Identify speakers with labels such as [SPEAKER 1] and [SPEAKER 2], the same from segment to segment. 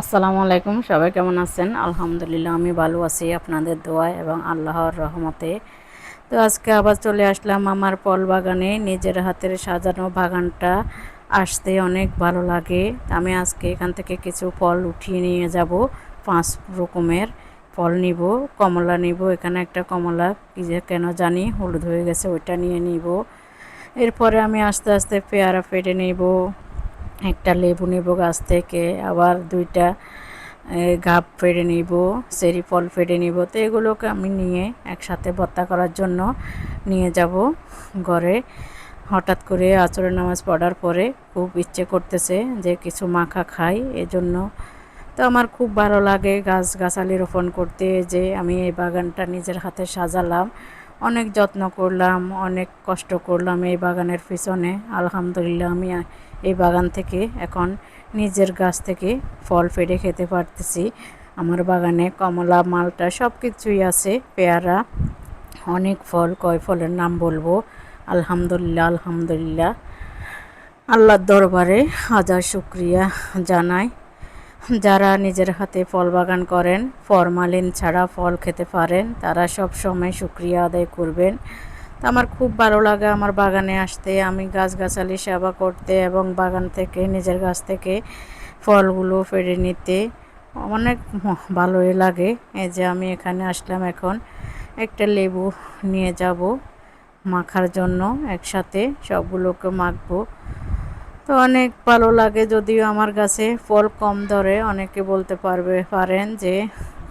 [SPEAKER 1] আসসালামু আলাইকুম, সবাই কেমন আছেন? আলহামদুলিল্লাহ, আমি ভালো আছি আপনাদের দোয়ায় এবং আল্লাহর রহমতে। তো আজকে আবার চলে আসলাম আমার ফল বাগানে, নিজের হাতের সাজানো বাগানটা। আসতে অনেক ভালো লাগে। আমি আজকে এখান থেকে কিছু ফল উঠিয়ে নিয়ে যাব, পাঁচ রকমের ফল নিব, কমলা নিব, এখানে একটা কমলা যে কেন জানি, হলুদ হয়ে গেছে, ওইটা নিয়ে নিব। এরপরে আমি আস্তে আস্তে পেয়ারা পেটে নিব। একটা লেবু নেব গাছ থেকে, আবার দুইটা গাব ফেড়ে নিব, সেরি ফল ফেড়ে নিব। তো এগুলোকে আমি নিয়ে একসাথে ভর্তা করার জন্য নিয়ে যাব ঘরে। হঠাৎ করে আচরের নামাজ পড়ার পরে খুব ইচ্ছে করতেছে যে কিছু মাখা খাই এজন্য। তো আমার খুব ভালো লাগে গাছ গাছালি রোপণ করতে, যে আমি এই বাগানটা নিজের হাতে সাজালাম। অনেক যত্ন করলাম, অনেক কষ্ট করলাম এই বাগানের পিছনে। আলহামদুলিল্লাহ আমি এই বাগান থেকে এখন নিজের গাছ থেকে ফল পেড়ে খেতে পারতেছি। আমার বাগানে কমলা, মালটা সব কিছুই আছে, পেয়ারা, অনেক ফল, কয় ফলের নাম বলব? আলহামদুলিল্লাহ আলহামদুলিল্লাহ। আল্লাহর দরবারে হাজার শুক্রিয়া জানাই। যারা নিজের হাতে ফল বাগান করেন, ফরমালিন ছাড়া ফল খেতে পারেন, তারা সব সময় শুক্রিয়া আদায় করবেন। তো আমার খুব ভালো লাগে আমার বাগানে আসতে, আমি গাছগাছালি সেবা করতে এবং বাগান থেকে, নিজের গাছ থেকে ফলগুলো ফেড়ে নিতে অনেক ভালোই লাগে। এই যে আমি এখানে আসলাম এখন, একটা লেবু নিয়ে যাব মাখার জন্য একসাথে, সবগুলোকে মাখবো। তো অনেক ভালো লাগে যদিও আমার গাছে ফল কম ধরে। অনেকে বলতে পারবে, পারেন যে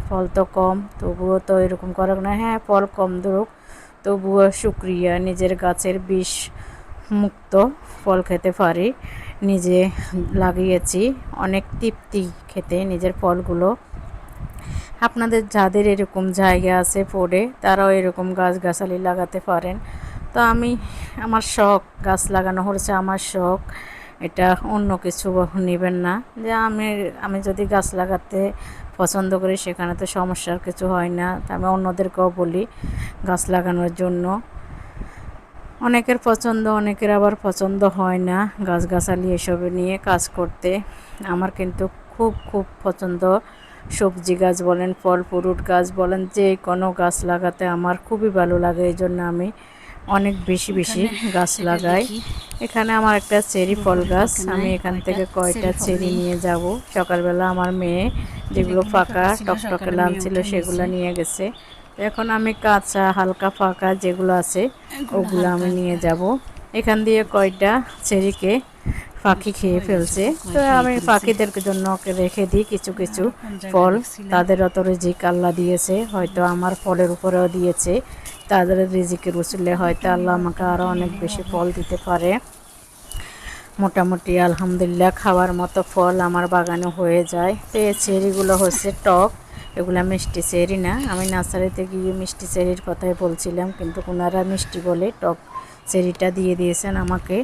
[SPEAKER 1] ফল তো কম, তবুও তো এরকম করে না হ্যাঁ ফল কম ধরুক, তবুও শুক্রিয়া, নিজের গাছের বিষ মুক্ত ফল খেতে পারি, নিজে লাগিয়েছি, অনেক তৃপ্তি খেতে নিজের ফলগুলো। আপনাদের যাদের এরকম জায়গা আছে পড়ে, তারাও এরকম গাছগাছালি লাগাতে পারেন। তো আমি, আমার শখ, গাছ লাগানো হচ্ছে আমার শখ। এটা অন্য কিছু নেবেন না। যে আমি আমি যদি গাছ লাগাতে পছন্দ করি, সেখানে তো সমস্যার কিছু হয় না। আমি অন্যদেরকেও বলি গাছ লাগানোর জন্য। অনেকের পছন্দ, অনেকের আবার পছন্দ হয় না গাছগাছালি এসব নিয়ে কাজ করতে। আমার কিন্তু খুব খুব পছন্দ সবজি গাছ বলেন, ফল, ফ্রুট গাছ বলেন, যে কোনো গাছ লাগাতে আমার খুবই ভালো লাগে। এই জন্য আমি অনেক বেশি বেশি গাছ লাগাই। এখানে আমার একটা চেরি ফল গাছ। আমি এখান থেকে কয়টা চেরি নিয়ে যাব। সকালবেলা আমার মেয়ে যেগুলো ফাঁকা টকটকে লাল ছিল সেগুলো নিয়ে গেছে। এখন আমি কাঁচা হালকা ফাঁকা যেগুলো আছে ওগুলো আমি নিয়ে যাব। এখান দিয়ে কয়টা চেরিকে পাখি খেয়ে ফেলছে। তো আমি পাখিদের জন্য ওকে রেখে দিই কিছু কিছু ফল। তাদের অত রিজিক আল্লাহ দিয়েছে। হয়তো আমার ফলের উপরেও দিয়েছে। তাদের রিজিকের উচলে হয়তো আল্লাহ আমাকে আরও অনেক বেশি ফল দিতে পারে। মোটামুটি আলহামদুলিল্লাহ খাওয়ার মতো ফল আমার বাগানে হয়ে যায়। তো এই চেরিগুলো হচ্ছে টক, এগুলো মিষ্টি চেরি না। আমি নার্সারিতে গিয়ে মিষ্টি চেরির কথাই বলছিলাম, কিন্তু ওনারা মিষ্টি বলে টক চেরিটা দিয়ে দিয়েছেন আমাকে।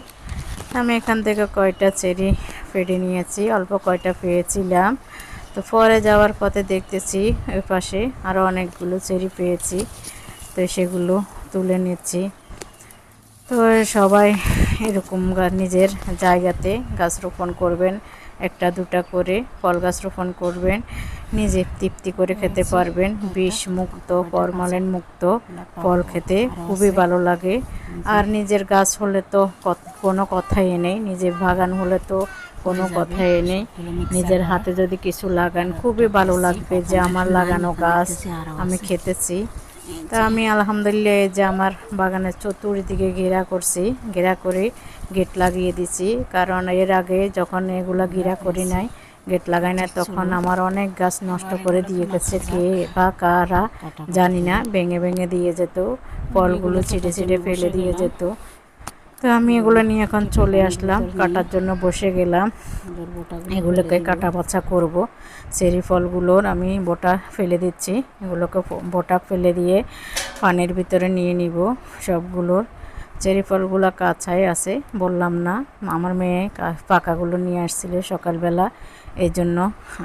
[SPEAKER 1] আমি এখান থেকে কয়টা চেরি পেড়ে নিয়েছি, অল্প কয়টা পেয়েছিলাম। তো পরে যাওয়ার পথে দেখতেছি ওই পাশে আরও অনেকগুলো চেরি পেয়েছি। তো সেগুলো তুলে নিচ্ছি। তো সবাই এরকম নিজের জায়গাতে গাছ রোপণ করবেন একটা দুটা করে ফল গাছ রোপণ করবেন নিজে তৃপ্তি করে খেতে পারবেন। বিষ মুক্ত ফরমালিন মুক্ত ফল খেতে খুবই ভালো লাগে। আর নিজের গাছ হলে তো কোনো কথাই নেই। নিজের বাগান হলে তো কোনো কথাই নেই। নিজের হাতে যদি কিছু লাগান খুবই ভালো লাগবে যে আমার লাগানো গাছ আমি খেতেছি। তা আমি আলহামদুলিল্লাহ এই যে আমার বাগানের চতুর্দিকে ঘেরা করছি, ঘেরা করে গেট লাগিয়ে দিছি। কারণ এর আগে যখন এগুলা ঘেরা করি নাই, গেট লাগাই না তখন আমার অনেক গাছ নষ্ট করে দিয়ে গেছে। কে বা কারা জানি না, ভেঙে ভেঙে দিয়ে যেত, ফলগুলো ছিঁড়ে ছিঁড়ে ফেলে দিয়ে যেত। তো আমি এগুলো নিয়ে এখন চলে আসলাম কাটার জন্য বসে গেলাম। এগুলোকে কাটা বাছা করব। চেরি ফলগুলোর আমি বোটা ফেলে দিচ্ছি। এগুলোকে বোটা ফেলে দিয়ে পানির ভিতরে নিয়ে নিব সবগুলোর। চেরি ফলগুলো কাছায় আছে বললাম না আমার মেয়ে পাকাগুলো নিয়ে আসছিল সকালবেলা। এই জন্য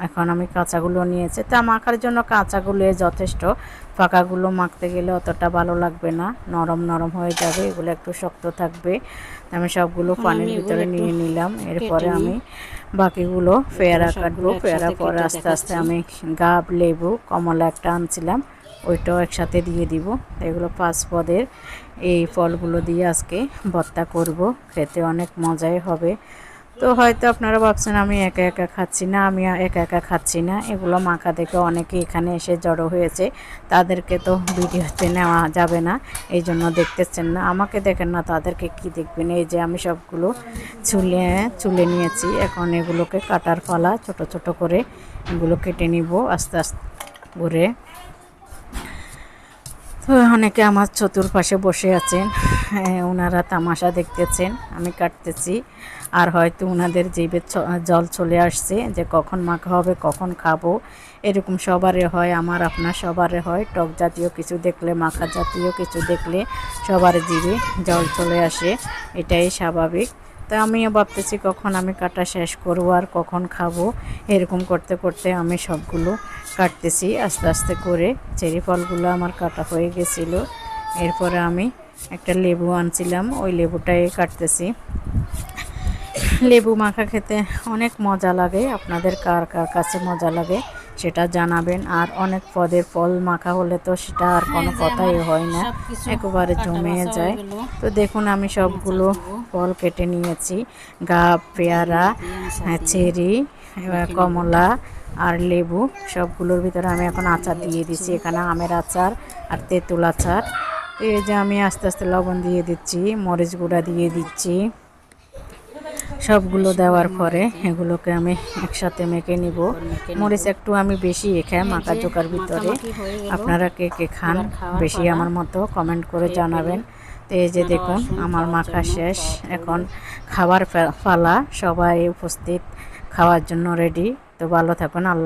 [SPEAKER 1] এখন আমি কাঁচাগুলো নিয়েছি। তা মাখার জন্য কাঁচাগুলো যথেষ্ট। ফাঁকাগুলো মাখতে গেলে অতটা ভালো লাগবে না। নরম নরম হয়ে যাবে এগুলো একটু শক্ত থাকবে। তা আমি সবগুলো পানির ভিতরে নিয়ে নিলাম। এরপরে আমি বাকিগুলো পেয়ারা কাটবো। পেয়ারা পরে আস্তে আস্তে আমি গাব লেবু কমলা একটা আনছিলাম। ওইটাও একসাথে দিয়ে দিব। এগুলো পাঁচ পদের এই ফলগুলো দিয়ে আজকে ভর্তা করব। খেতে অনেক মজাই হবে। তো হয়তো আপনারা ভাবছেন, আমি একা একা খাচ্ছি না, আমি একা একা খাচ্ছি না। এগুলো মাখা দেখে অনেকে এখানে এসে জড়ো হয়েছে। তাদেরকে তো ভিডিওতে নেওয়া যাবে না, এই জন্য দেখতেছেন না। আমাকে দেখেন না, তাদেরকে কি দেখবেন? এই যে আমি সবগুলো চুলে চুলে নিয়েছি। এখন এগুলোকে কাটার ফলা ছোট ছোট করে এগুলো কেটে নিব, আস্তে আস্তে করে। তো অনেকে আমার চতুর্পাশে বসে আছেন। ওনারা তামাশা দেখতেছেন, আমি কাটতেছি। আর হয়তো ওনাদের জিভে জল চলে আসছে যে কখন মাখা হবে, কখন খাব। এরকম সবারে হয়, আমার আপনার সবারে হয়। টক জাতীয় কিছু দেখলে, মাখা জাতীয় কিছু দেখলে সবার জিভে জল চলে আসে, এটাই স্বাভাবিক। তা আমিও ভাবতেছি কখন আমি কাটা শেষ করব আর কখন খাব। এরকম করতে করতে আমি সবগুলো কাটতেছি, আস্তে আস্তে করে। চেরি ফলগুলো আমার কাটা হয়ে গেছিল। এরপরে আমি একটা লেবু আনছিলাম ওই লেবুটাই কাটতেছি। লেবু মাখা খেতে অনেক মজা লাগে আপনাদের কার কার কাছে মজা লাগে সেটা জানাবেন আর অনেক পদের ফল মাখা হলে তো সেটা আর কোনো কথাই হয় না একেবারে জমে যায়। তো দেখুন আমি সবগুলো ফল কেটে নিয়েছি গাব পেয়ারা হ্যাঁ, চেরি কমলা আর লেবু সবগুলোর ভিতরে আমি এখন আচার দিয়ে দিচ্ছি এখানে আমের আচার আর তেঁতুল আচার। এই যে আমি আস্তে আস্তে লবণ দিয়ে দিচ্ছি, মরিচ গুঁড়া দিয়ে দিচ্ছি। সবগুলো দেওয়ার পরে এগুলোকে আমি একসাথে মেখে নিব। মরিচ একটু আমি বেশি খাই মাখা চোকার ভিতরে। আপনারা কে কে খান বেশি আমার মতো কমেন্ট করে জানাবেন। তো এই যে দেখুন, আমার মাখা শেষ। এখন খাবার ফে- পালা সবাই উপস্থিত, খাওয়ার জন্য রেডি তো ভালো থাকুন, আল্লাহ